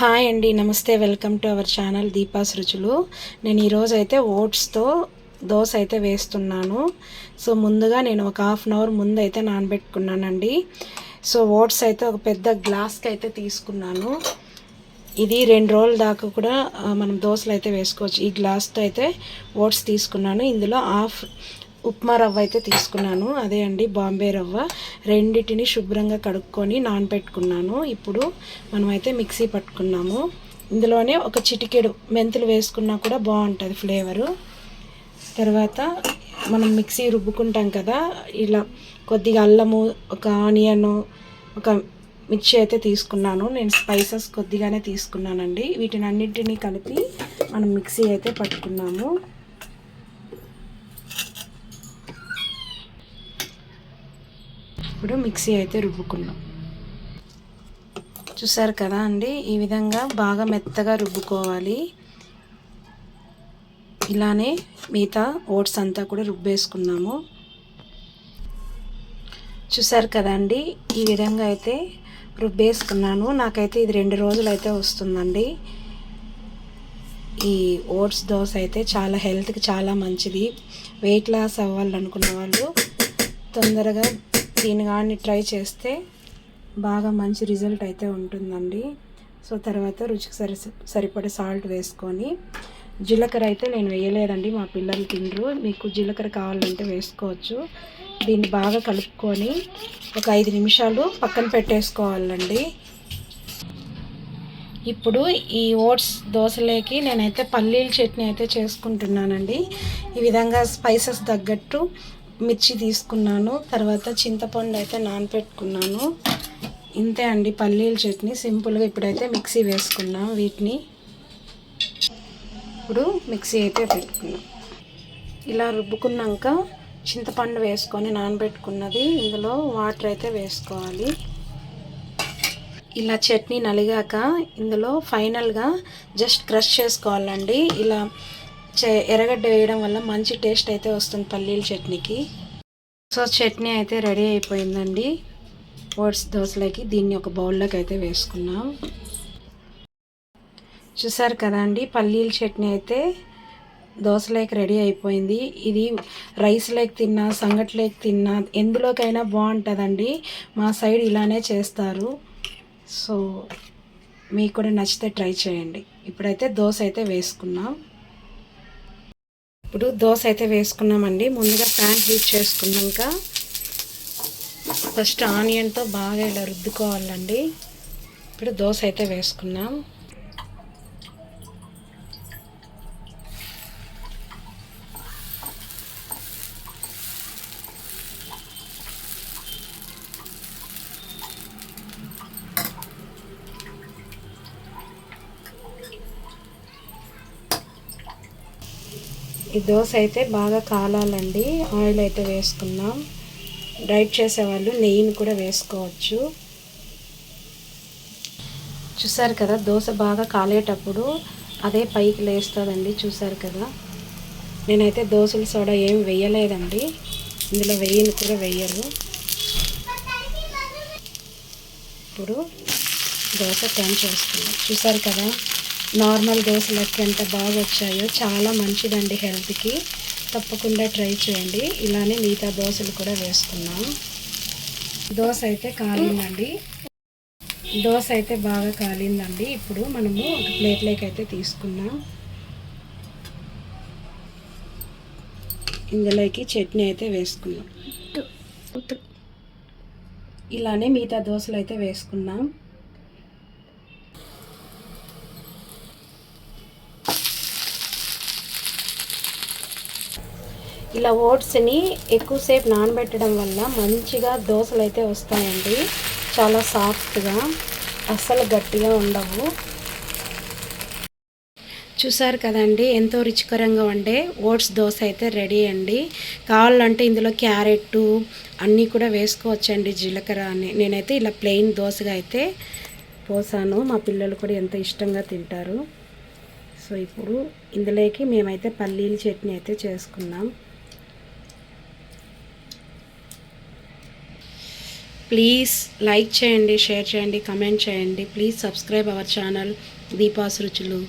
Hi అండి నమస్తే welcome to our channel Deepa's రుచులు నేను ఈరోజు అయితే ఓట్స్తో దోశ అయితే వేస్తున్నాను. సో ముందుగా నేను ఒక హాఫ్ అన్ అవర్ ముందు అయితే నానబెట్టుకున్నానండి. సో ఓట్స్ అయితే ఒక పెద్ద గ్లాస్కి అయితే తీసుకున్నాను. ఇది రెండు రోజుల దాకా కూడా మనం దోశలు అయితే వేసుకోవచ్చు. ఈ గ్లాస్తో అయితే ఓట్స్ తీసుకున్నాను. ఇందులో హాఫ్ ఉప్మా రవ్వ అయితే తీసుకున్నాను. అదే అండి బాంబే రవ్వ. రెండిటిని శుభ్రంగా కడుక్కొని నానబెట్టుకున్నాను. ఇప్పుడు మనమైతే మిక్సీ పట్టుకున్నాము. ఇందులోనే ఒక చిటికెడు మెంతులు వేసుకున్నా కూడా బాగుంటుంది ఫ్లేవరు. తర్వాత మనం మిక్సీ రుబ్బుకుంటాం కదా ఇలా కొద్దిగా అల్లము ఒక ఆనియన్ ఒక మిర్చి అయితే తీసుకున్నాను. నేను స్పైసెస్ కొద్దిగానే తీసుకున్నానండి. వీటిని అన్నింటినీ కలిపి మనం మిక్సీ అయితే పట్టుకున్నాము. ఇప్పుడు మిక్సీ అయితే రుబ్బుకున్నాం. చూసారు కదా అండి ఈ విధంగా బాగా మెత్తగా రుబ్బుకోవాలి. ఇలానే మిగతా ఓట్స్ అంతా కూడా రుబ్బేసుకున్నాము. చూసారు కదండి ఈ విధంగా అయితే రుబ్బేసుకున్నాను. నాకైతే ఇది రెండు రోజులు అయితే వస్తుందండి. ఈ ఓట్స్ దోశ అయితే చాలా హెల్త్కి చాలా మంచిది. వెయిట్ లాస్ అవ్వాలనుకున్న వాళ్ళు తొందరగా దీని కానీ ట్రై చేస్తే బాగా మంచి రిజల్ట్ అయితే ఉంటుందండి. సో తర్వాత రుచికి సరి సరిపడే సాల్ట్ వేసుకొని జీలకర్ర అయితే నేను వేయలేదండి మా పిల్లలు తినరు. మీకు జీలకర్ర కావాలంటే వేసుకోవచ్చు. దీన్ని బాగా కలుపుకొని ఒక ఐదు నిమిషాలు పక్కన పెట్టేసుకోవాలండి. ఇప్పుడు ఈ ఓట్స్ దోశలేకి నేనైతే పల్లీల చట్నీ అయితే చేసుకుంటున్నానండి. ఈ విధంగా స్పైసెస్ తగ్గట్టు మిర్చి తీసుకున్నాను తర్వాత చింతపండు అయితే నానపెట్టుకున్నాను. ఇంతే అండి పల్లీల చట్నీ. సింపుల్గా ఇప్పుడైతే మిక్సీ వేసుకున్నాం వీటిని. ఇప్పుడు మిక్సీ అయితే పెట్టుకున్నాం. ఇలా రుబ్బుకున్నాక చింతపండు వేసుకొని నానబెట్టుకున్నది. ఇందులో వాటర్ అయితే వేసుకోవాలి. ఇలా చట్నీ నలిగాక ఇందులో ఫైనల్గా జస్ట్ క్రష్ చేసుకోవాలండి. ఇలా ఎర్రగడ్డ వేయడం వల్ల మంచి టేస్ట్ అయితే వస్తుంది పల్లీల చట్నీకి. సో చట్నీ అయితే రెడీ అయిపోయిందండి. ఓట్స్ దోశలకి దీన్ని ఒక బౌల్లోకి అయితే వేసుకున్నాం. చూసారు కదా అండి పల్లీల చట్నీ అయితే దోశలేకి రెడీ అయిపోయింది. ఇది రైస్ లేక్ తిన్నా సంగట్లేకి తిన్నా ఎందులోకైనా బాగుంటుందండి. మా సైడ్ ఇలానే చేస్తారు. సో మీకు కూడా నచ్చితే ట్రై చేయండి. ఇప్పుడైతే దోశ అయితే వేసుకున్నాం. ఇప్పుడు దోశ అయితే వేసుకున్నామండి. ముందుగా ప్యాన్ హీట్ చేసుకున్నాక ఫస్ట్ ఆనియన్తో బాగా ఇలా రుద్దుకోవాలండి. ఇప్పుడు దోశ అయితే వేసుకున్నాం. ఈ దోశ అయితే బాగా కాలాలండి. ఆయిల్ అయితే వేసుకున్నాం. డైట్ చేసేవాళ్ళు నెయ్యిని కూడా వేసుకోవచ్చు. చూసారు కదా దోశ బాగా కాలేటప్పుడు అదే పైకి లేస్తుందండి. చూసారు కదా నేనైతే దోశల సోడా ఏం వేయలేదండి. ఇందులో వెయ్యిని కూడా వేయరు ఇప్పుడు దోశ టర్న్ చేసుకున్నాం చూసారు కదా నార్మల్ దోశలకి ఎంత బాగా వచ్చాయో చాలా మంచిదండి హెల్త్కి. తప్పకుండా ట్రై చేయండి. ఇలానే మిగతా దోశలు కూడా వేసుకున్నాం దోశ అయితే కాలిందండి. దోశ అయితే బాగా కాలిందండి. ఇప్పుడు మనము ఒక ప్లేట్లోకి అయితే తీసుకున్నాం ఇందులోకి చట్నీ అయితే వేసుకున్నాం ఇలానే మిగతా దోశలు అయితే వేసుకున్నాం ఇలా ఓట్స్ని ఎక్కువసేపు నానబెట్టడం వల్ల మంచిగా దోశలు అయితే వస్తాయండి. చాలా సాఫ్ట్గా అస్సలు గట్టిగా ఉండవు. చూసారు కదండి ఎంతో రుచికరంగా ఉండే ఓట్స్ దోశ అయితే రెడీ అండి. కావాలంటే ఇందులో క్యారెట్ అన్నీ కూడా వేసుకోవచ్చండి జీలకర్ర అని. నేనైతే ఇలా ప్లెయిన్ దోశగా అయితే పోసాను. మా పిల్లలు కూడా ఎంతో ఇష్టంగా తింటారు. సో ఇప్పుడు ఇందులోకి మేమైతే పల్లీల చట్నీ అయితే చేసుకున్నాం. ప్లీజ్ లైక్ చేయండి షేర్ చేయండి కమెంట్ చేయండి. Please subscribe our channel Deepa's రుచులు